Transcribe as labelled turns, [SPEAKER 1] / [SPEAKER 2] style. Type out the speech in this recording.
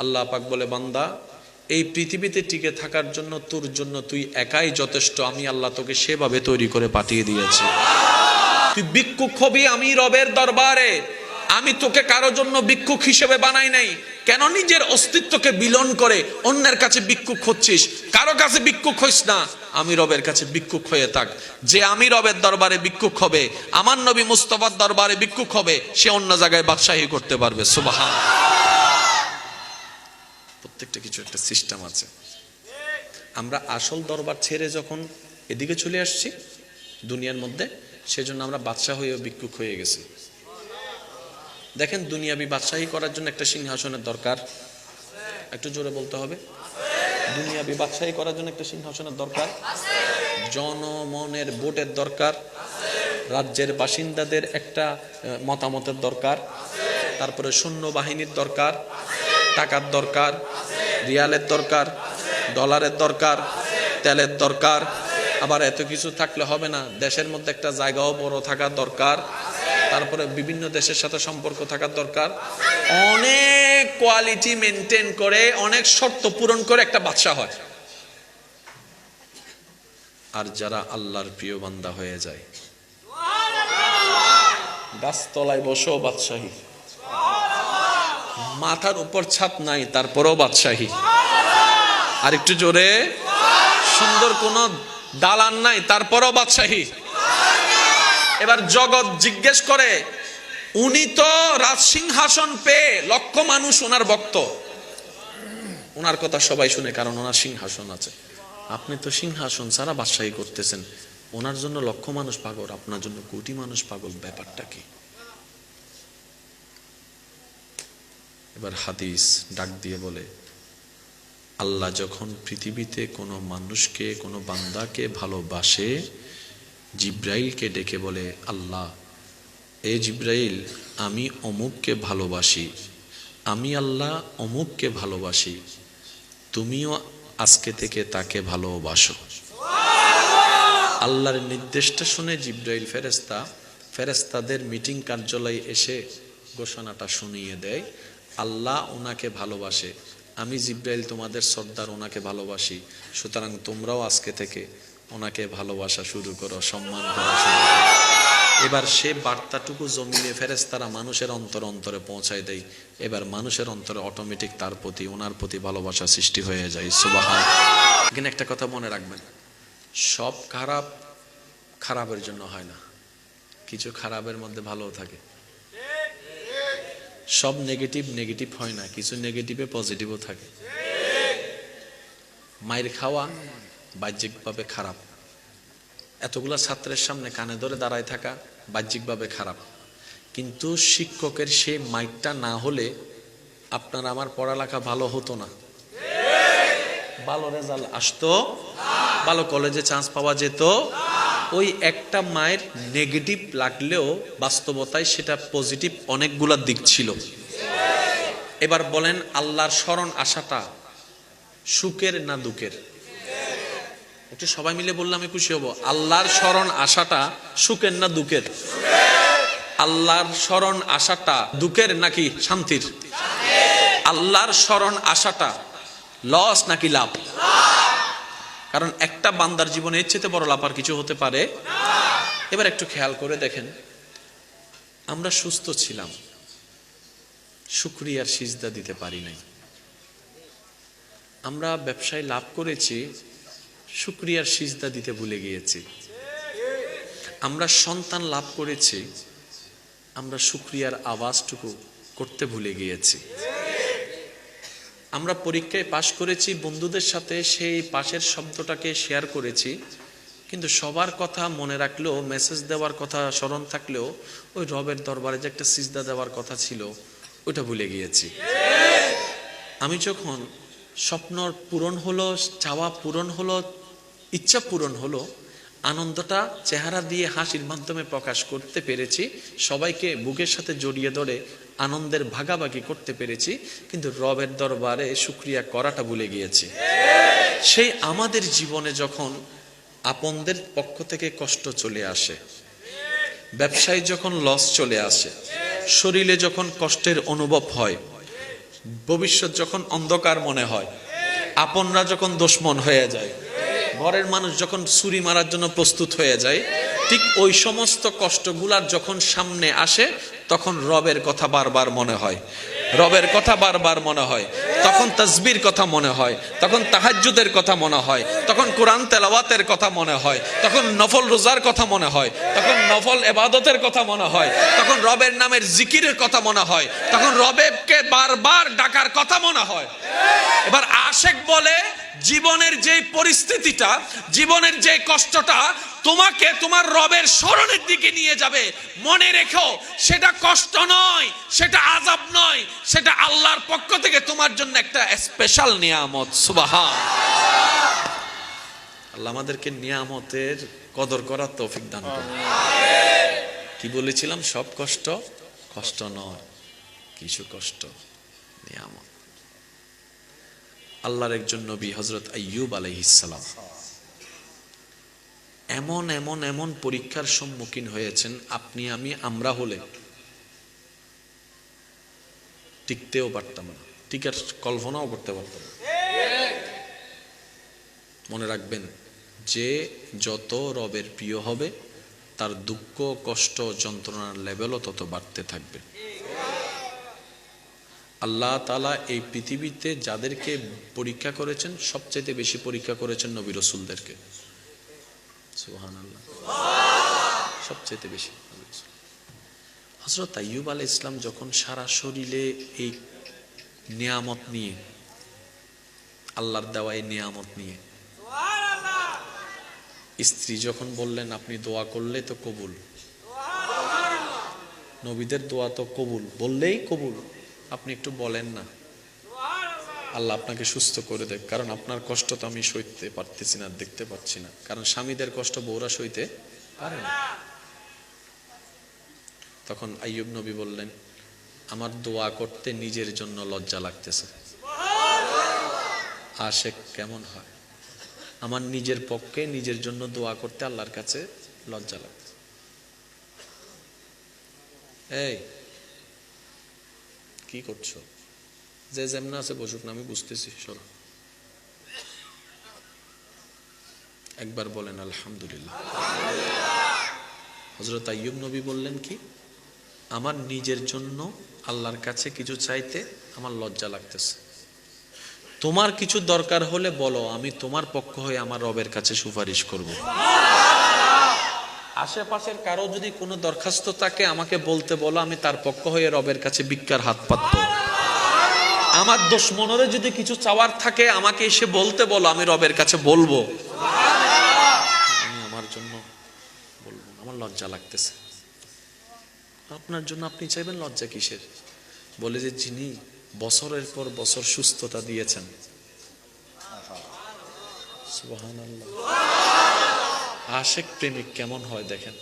[SPEAKER 1] আল্লাহ পাক বলে, বান্দা, এই পৃথিবীতে টিকে থাকার জন্য, তোর জন্য তুই একাই যথেষ্ট। আমি আল্লাহ তোকে সেভাবে তৈরি করে পাঠিয়ে দিয়েছি। তুই ভিক্ষুক হবি আমি রবের দরবারে। আমি তোকে কারও জন্য ভিক্ষুক হিসেবে বানাই নাই। কেন নিজের অস্তিত্বকে বিলন করে অন্যের কাছে ভিক্ষুক হচ্ছিস? কারও কাছে ভিক্ষুক হইস না। আমি রবের কাছে ভিক্ষুক হয়ে থাক। যে আমি রবের দরবারে ভিক্ষুক হবে, আমার নবী মুস্তফার দরবারে ভিক্ষুক হবে, সে অন্য জায়গায় বাদশাহী করতে পারবে। সুবাহান। প্রত্যেকটা কিছু একটা সিস্টেম আছে। আমরা আসল দরবার ছেড়ে যখন এদিকে চলে আসছি, দুনিয়ার মধ্যে, সেজন্য আমরা বাদশাহ হয়ে ভিক্ষুক হয়ে গেছি। দেখেন দুনিয়াবি বাদশাহী করার জন্য একটা সিংহাসনের দরকার। একটু জোরে বলতে হবে। দুনিয়াবি বাদশাহী করার জন্য একটা সিংহাসনের দরকার। জনমনের ভোটের দরকার। রাজ্যের বাসিন্দাদের একটা মতামতের দরকার। তারপরে সৈন্যবাহিনীর দরকার। টাকার দরকার। রিয়ালের দরকার, ডলারের দরকার, তেলের দরকার, আবার এত কিছু থাকলে হবে না। দেশের মধ্যে একটা জায়গাও বড় থাকা দরকার, তারপরে বিভিন্ন দেশের সাথে সম্পর্ক থাকার দরকার। অনেক কোয়ালিটি মেনটেন করে, অনেক শর্ত পূরণ করে একটা বাদশা হয়। আর যারা আল্লাহর প্রিয় বান্দা হয়ে যায়, গাছতলায় বসো বাদশাহী। মাথার উপর ছাপ নাই, তারপরেও বাদশাহী। আর একটু জোরে। সুন্দর কোন দালান নাই, তারপরেও বাদশাহী। এবার জগৎ জিজ্ঞেস করে, উনি তো রাজসিংহাসন পেয়ে লক্ষ মানুষ ওনার ভক্ত। ওনার কথা সবাই শুনে, কারণ ওনার সিংহাসন আছে। আপনি তো সিংহাসন ছাড়া বাদশাহী করতেছেন। ওনার জন্য লক্ষ মানুষ পাগল, আপনার জন্য কোটি মানুষ পাগল, ব্যাপারটা কি? এবার হাদিস ডাক দিয়ে বলে, আল্লাহ যখন পৃথিবীতে কোনো মানুষকে, কোনো বান্দাকে ভালোবাসে, জিব্রাইলকে ডেকে বলে, আল্লাহ, এ জিব্রাইল, আমি অমুককে ভালোবাসি, আমি আল্লাহ অমুককে ভালোবাসি, তুমিও আজকে থেকে তাকে ভালোবাসো। আল্লাহর নির্দেশটা শুনে জিব্রাইল ফেরেস্তা ফেরেস্তাদের মিটিং কার্যালয়ে এসে ঘোষণাটা শুনিয়ে দেয়। আল্লাহ ওনাকে ভালোবাসে। আমি জিব্রাইল তোমাদের সর্দার, ওনাকে ভালোবাসি। সুতরাং তোমরাও আজকে থেকে ওনাকে ভালোবাসা শুরু করো, সম্মান এবার সে বার্তাটুকু জমিয়ে ফেরেস্তারা মানুষের অন্তর অন্তরে পৌঁছায় দেয়। এবার মানুষের অন্তরে অটোমেটিক তার প্রতি, ওনার প্রতি ভালোবাসা সৃষ্টি হয়ে যায়। সুবাহান। এখানে একটা কথা মনে রাখবেন। সব খারাপ খারাপের জন্য হয় না। কিছু খারাপের মধ্যে ভালোও থাকে। সব নেগেটিভ নেগেটিভ হয় না, কিছু নেগেটিভে পজিটিভও থাকে। মায়ের খাওয়া বাহ্যিকভাবে খারাপ। এতগুলা ছাত্রের সামনে কানে ধরে দাঁড়ায় থাকা বাহ্যিকভাবে খারাপ। কিন্তু শিক্ষকের সেই মাইকটা না হলে আপনার আমার পড়ালেখা ভালো হতো না। ভালো রেজাল্ট আসতো, ভালো কলেজে চান্স পাওয়া যেত ওই একটা মায়ের নেগেটিভ লাগলেও বাস্তবতায় সেটা পজিটিভ অনেকগুলা দিক ছিল। এবার বলেন আল্লাহর স্মরণ আসাটা সুখের না দুঃখের? একটু সবাই মিলে বললে আমি খুশি হব। আল্লাহর স্মরণ আসাটা সুখের না দুঃখের? আল্লাহর স্মরণ আসাটা দুঃখের নাকি শান্তির? আল্লাহর স্মরণ আসাটা লস নাকি লাভ? কারণ একটা বান্দার জীবনে এর চেয়ে বড় লাভ আর কিছু হতে পারে। এবার একটু খেয়াল করে দেখেন, আমরা সুস্থ ছিলাম, শুক্রিয়ার সিজদা দিতে পারি নাই। আমরা ব্যবসায় লাভ করেছি, শুক্রিয়ার সিজদা দিতে ভুলে গিয়েছি। আমরা সন্তান লাভ করেছি, আমরা শুক্রিয়ার আওয়াজটুকু করতে ভুলে গিয়েছি। আমরা পরীক্ষায় পাশ করেছি, বন্ধুদের সাথে সেই পাশের শব্দটাকে শেয়ার করেছি। কিন্তু সবার কথা মনে রাখলেও মেসেজ দেওয়ার কথা স্মরণ থাকলেও, ওই রবের দরবারে যে একটা সিজদা দেওয়ার কথা ছিল, ওইটা ভুলে গিয়েছি। আমি যখন স্বপ্ন পূরণ হলো, চাওয়া পূরণ হলো, ইচ্ছা পূরণ হলো, আনন্দটা চেহারা দিয়ে হাসির মাধ্যমে প্রকাশ করতে পেরেছি, সবাইকে বুকের সাথে জড়িয়ে ধরে আনন্দের ভাগাভাগি করতে পেরেছি, কিন্তু রবের দরবারে সুক্রিয়া করাটা ভুলে গিয়েছি। সেই আমাদের জীবনে যখন আপনদের পক্ষ থেকে কষ্ট চলে আসে, ব্যবসায় যখন লস চলে আসে, শরীরে যখন কষ্টের অনুভব হয়, ভবিষ্যৎ যখন অন্ধকার মনে হয়, আপনরা যখন দুশ্মন হয়ে যায়, ঘরের মানুষ যখন ছুরি মারার জন্য প্রস্তুত হয়ে যায় ঠিক ওই সমস্ত কষ্টগুলার যখন সামনে আসে, তখন রবের কথা বারবার মনে হয়। রবের কথা বারবার মনে হয়। তখন তসবির কথা মনে হয়। তখন তাহাজ্জুদের কথা মনে হয়। তখন কোরআন তেলাওয়াতের কথা মনে হয়। তখন নফল রোজার কথা মনে হয়। তখন নফল এবাদতের কথা মনে হয়। তখন রবের নামের জিকিরের কথা মনে হয়। তখন রবেবকে বারবার ডাকার কথা মনে হয়। এবার আশেক বলে জীবনের যে পরিস্থিতিটা জীবনের যে কষ্টটা তোমাকে তোমার রবের স্মরণের দিকে নিয়ে যাবে। মনে রেখো সেটা কষ্ট নয় সেটা আজাব নয় সেটা আল্লাহর পক্ষ থেকে তোমার জন্য একটা স্পেশাল নিয়ামত। সুবাহা আল্লাহ আমাদেরকে নিয়ামতের কদর করার তৌফিক দান করুন। কি বলেছিলাম? সব কষ্ট কষ্ট নয় কিছু কষ্ট নিয়ামত। আল্লাহর একজন নবী হজরত আইয়ুব আলাইহিসালাম এমন এমন এমন পরীক্ষার সম্মুখীন হয়েছেন, আপনি, আমি, আমরা হলে টিকতেও পারতাম না। টিকার কল্পনাও করতে পারতাম মনে রাখবেন, যে যত রবের প্রিয় হবে, তার দুঃখ, কষ্ট, যন্ত্রণার লেভেলও তত বাড়তে থাকবে। আল্লাহ তালা এই পৃথিবীতে যাদেরকে পরীক্ষা করেছেন সবচাইতে বেশি পরীক্ষা করেছেন নবী রসুলদেরকে। সুহান আল্লাহ সবচাইতে বেশি হজরত আইয়ুব আল ইসলাম যখন সারা শরীরে এই নিয়ামত নিয়ে আল্লাহর দেওয়া এই নিয়ামত নিয়ে স্ত্রী যখন বললেন আপনি দোয়া করলে তো কবুল। নবীদের দোয়া তো কবুল বললেই কবুল। আপনি একটু বলেন না। আল্লাহ আপনাকে সুস্থ করে দেব কারণ আপনার কষ্ট তো আমি সইতে পারতেছি না, দেখতে পাচ্ছি না। কারণ স্বামীদের কষ্ট বউরা সইতে পারে না। তখন আইয়ুব নবী বললেন, আমার দোয়া করতে নিজের জন্য লজ্জা লাগতেছে। আর আশেক কেমন হয়? আমার নিজের পক্ষে নিজের জন্য দোয়া করতে আল্লাহর কাছে লজ্জা লাগতেছে। এই কি করছ? যে যেমন আছে বসুক না, আমি বুঝতেছি সরো একবার বলেন, আলহামদুলিল্লাহ। হজরত আইয়ুব নবী বললেন কি, আমার নিজের জন্য আল্লাহর কাছে কিছু চাইতে আমার লজ্জা লাগতেছে। তোমার কিছু দরকার হলে বলো, আমি তোমার পক্ষ হয়ে আমার রবের কাছে সুপারিশ করব। আশেপাশের কারও যদি কোনো দরখাস্ত থাকে, আমাকে বলতে বলো, আমি তার পক্ষ হয়ে রবের কাছে ভিক্ষার হাত পাতব। আমার দোষ দুশ্মনরে যদি কিছু চাওয়ার থাকে, আমাকে এসে বলতে বলো, আমি রবের কাছে বলব। আমি আমার জন্য বলব আমার লজ্জা লাগতেছে। আপনার জন্য আপনি চাইবেন লজ্জা কিসের? বলে যে যিনি বছরের পর বছর সুস্থতা দিয়েছেন। সুবহানাল্লাহ। আশেক প্রেমিক কেমন হয় দেখেন।